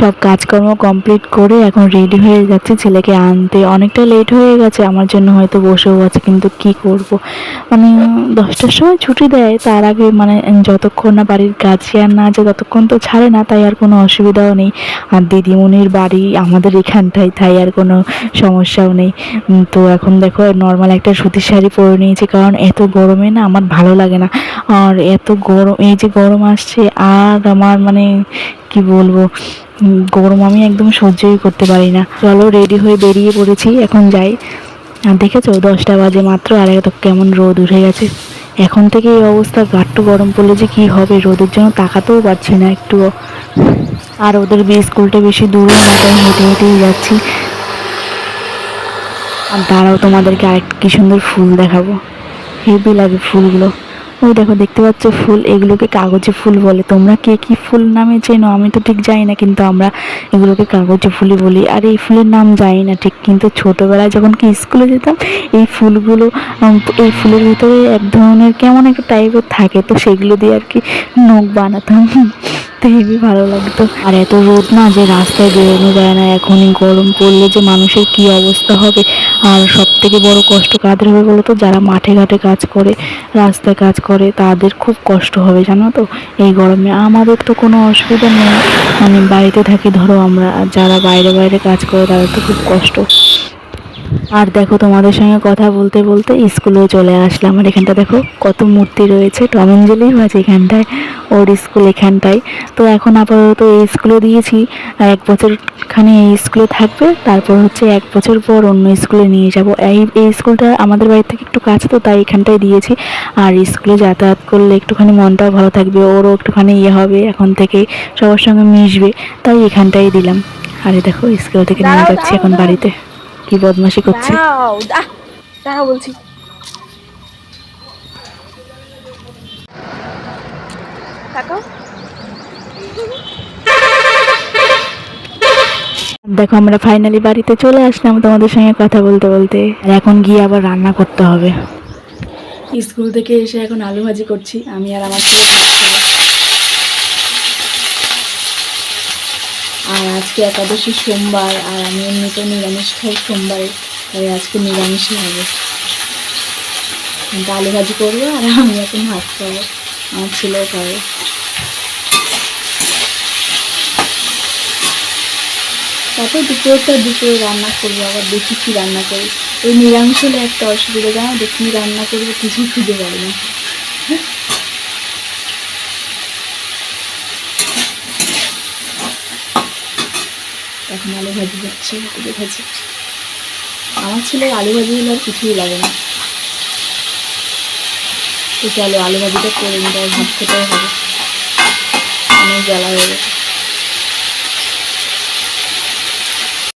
সব কাজকর্ম কমপ্লিট করে এখন রেডি হয়ে যাচ্ছি। ছেলেকে আনতে অনেকটা লেট হয়ে গেছে, আমার জন্য হয়তো বসেও আছে, কিন্তু কি করব? মানে দশটার সময় ছুটি দেয়, তার আগে মানে যতক্ষণ না বাড়ির আর না আছে, ততক্ষণ তো ছাড়ে না, তাই আর কোনো অসুবিধাও নেই। আর দিদিমণির বাড়ি আমাদের এখানটায়, তাই আর কোনো সমস্যাও নেই। তো এখন দেখো নর্মাল একটা সুতির শাড়ি পরে নিয়েছি, কারণ এত গরমে না আমার ভালো লাগে না। আর এত গরম, এই যে গরম আসছে, আর আমার মানে কি বলব? গরম আমি একদম সহ্যই করতে পারি না। চলো রেডি হয়ে বেরিয়ে পড়েছি, এখন যাই। আর দেখেছ, দশটা বাজে মাত্র, আর এত কেমন রোদ উঠে গেছে। এখন থেকে এই অবস্থা গাট্টু গরম পড়লে যে কি হবে? রোদের জন্য তাকাতেও পারছি না একটুও আর ওদের বে স্কুলটা বেশি দূরে না হেঁটে হেঁটেই যাচ্ছি। আর দাঁড়াও, তোমাদেরকে আরেকটা কি সুন্দর ফুল দেখাবো। হেভি লাগে ফুলগুলো। ওই দেখো, দেখতে পাচ্ছ ফুল? এগুলোকে কাগজে ফুল বলে। তোমরা কে কি ফুল নামে চেনো? আমি তো ঠিক জানি না, কিন্তু আমরা এগুলোকে কাগজে ফুলই বলি। আর এই ফুলের নাম জানি না ঠিক, কিন্তু ছোটোবেলায় যখন কি স্কুলে যেতাম, এই ফুলগুলো এই ফুলের ভিতরে এক ধরনের কেমন একটা টাইপের থাকে, তো সেগুলো দিয়ে আর কি নখ বানাতাম। হেবি ভালো লাগতো। আর এত রোদ না যে রাস্তায় বেরোনো যায় না, এখনই গরম পড়লে যে মানুষের কি অবস্থা হবে। আর সব থেকে বড় কষ্ট কাদের হবে বলো তো যারা মাঠে ঘাটে কাজ করে, রাস্তায় কাজ করে, তাদের খুব কষ্ট হবে, জানো তো? এই গরমে আমাদের তো কোনো অসুবিধা নেই। মানে বাড়িতে থাকি, ধরো আমরা যারা বাইরে বাইরে কাজ করে, তাদের তো খুব কষ্ট। আর দেখো তোমাদের সঙ্গে কথা বলতে বলতে স্কুলেও চলে আসলাম। আর এখানটা দেখো কত মূর্তি রয়েছে। টম অ্যান্ড জেরিও আছে এখানটায় ওর স্কুল এখানটায়। তো এখন আপাতত এই স্কুলে দিয়েছি। আর এক বছর খানি এই স্কুলে থাকবে তারপর হচ্ছে এক বছর পর অন্য স্কুলে নিয়ে যাব। এই এই স্কুলটা আমাদের বাড়ি থেকে একটু কাছে তো তাই এখানটায় দিয়েছি। আর স্কুলে যাতায়াত করলে একটুখানি মনটাও ভালো থাকবে ওরও একটুখানি ইয়ে হবে এখন থেকে সবার সঙ্গে মিশবে। তাই এখানটাই দিলাম। আরে দেখো স্কুল থেকে নিয়ে যাচ্ছি এখন বাড়িতে। কি বদমাশি করছে? দাঁড়াও বলছি। দেখো আমরা ফাইনালি বাড়িতে চলে আসলাম তোমাদের সঙ্গে কথা বলতে বলতে। আর এখন গিয়ে আবার রান্না করতে হবে। স্কুল থেকে এসে এখন আলু ভাজি করছি। আমি আর আমার ছেলে ভাত খাব। আর আজকে একাদশী সোমবার, আর আমি এমনিতে নিরামিষ খাই, সোমবারে তাই আজকে নিরামিষই হবে। আলু ভাজি করব, আর আমি এখন ভাত খাব, আমার ছেলেও খাবে। তারপর দুপুরটা দুপুরে রান্না করব, আবার দেখি কী রান্না করি। এই নিরামিষ হলে একটা অসুবিধা, জানো? কী রান্না করব, কিছুই খুঁজে পারি না। এখন আলু ভাজি যাচ্ছে আলু ভাজি। আমার ছেলে আলু ভাজি হলে আর কিছুই লাগে না। তো চলো আলু ভাজিটা করে নিতে ভাত খেতেও হবে। অনেক জ্বালা হয়ে গেছে।